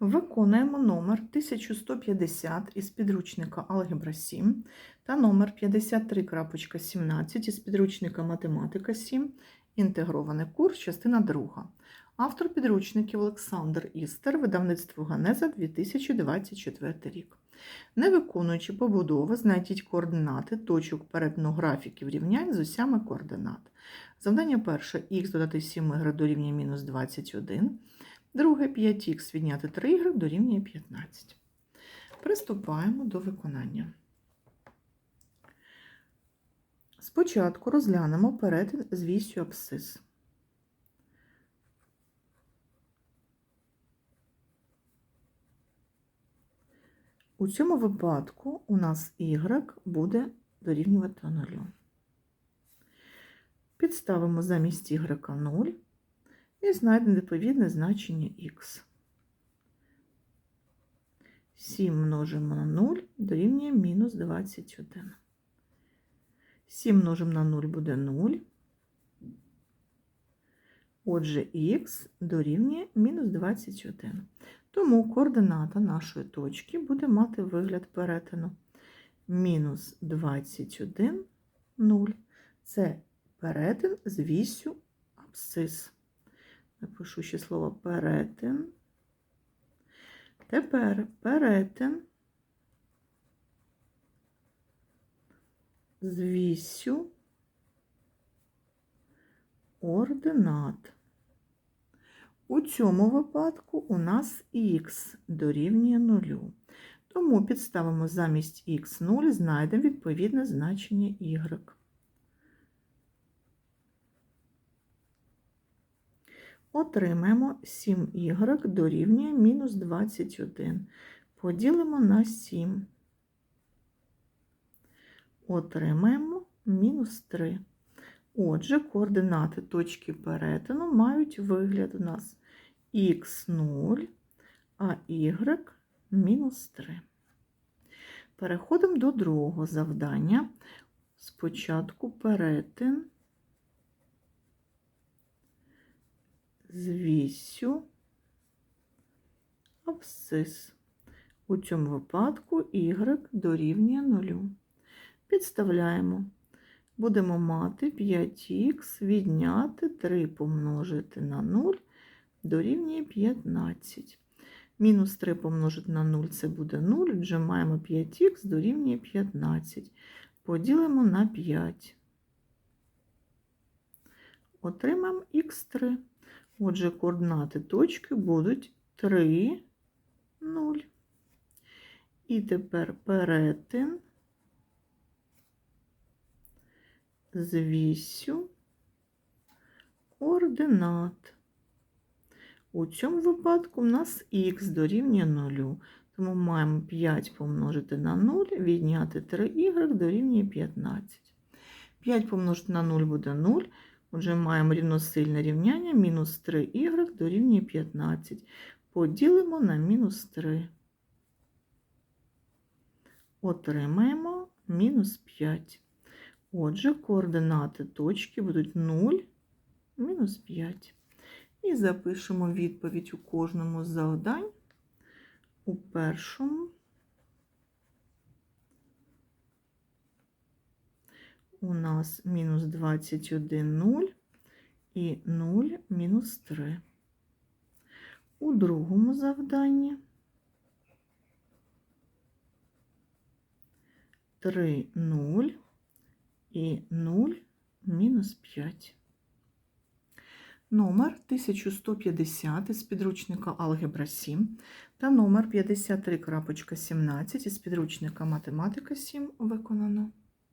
Виконуємо номер 1150 із підручника Алгебра 7 та номер 53.17 із підручника Математика 7, інтегрований курс, частина 2. Автор підручників Олександр Істер, видавництво Ганеза 2024 рік. Не виконуючи побудови, знайдіть координати точок перетину графіків рівнянь з осями координат. Завдання перше х додати 7y дорівнює мінус 21. Друге 5х відняти 3y дорівнює 15. Приступаємо до виконання. Спочатку розглянемо перетин з вісю абсцис. У цьому випадку у нас y буде дорівнювати 0. Підставимо замість y 0 і знайдемо відповідне значення х. 7 множимо на 0 дорівнює мінус 21. 7 множимо на 0 буде 0. Отже, х дорівнює мінус 21. Тому координата нашої точки буде мати вигляд перетину. Мінус 21, 0. Це перетин з вісю абсцис. Напишу ще слово перетин. Тепер перетин з вісю ординат. У цьому випадку у нас х дорівнює 0. Тому підставимо замість х 0, знайдемо відповідне значення y. Отримаємо 7y дорівнює мінус 21. Поділимо на 7. Отримаємо мінус 3. Отже, координати точки перетину мають вигляд у нас х0, а y мінус 3. Переходимо до другого завдання. Спочатку перетин з вісю абсцис. У цьому випадку y дорівнює 0. Підставляємо. Будемо мати 5х відняти 3 помножити на 0 дорівнює 15. Мінус 3 помножити на 0 це буде 0, вже маємо 5х дорівнює 15. Поділимо на 5. Отримаємо х3. Отже, координати точки будуть 3, 0. І тепер перетин з вісю ординат. У цьому випадку у нас х дорівнює 0. Тому маємо 5 помножити на 0, відняти 3y дорівнює 15. 5 помножити на 0 буде 0. Отже, маємо рівносильне рівняння мінус 3y дорівнює 15. Поділимо на мінус 3. Отримаємо мінус 5. Отже, координати точки будуть 0, мінус 5. І запишемо відповідь у кожному з завдань. У першому у нас мінус 21, 0 і 0 мінус 3. У другому завданні 3, 0 і 0 мінус 5. Номер 1150 із підручника Алгебра 7 та номер 53.17 із підручника Математика 7 виконано.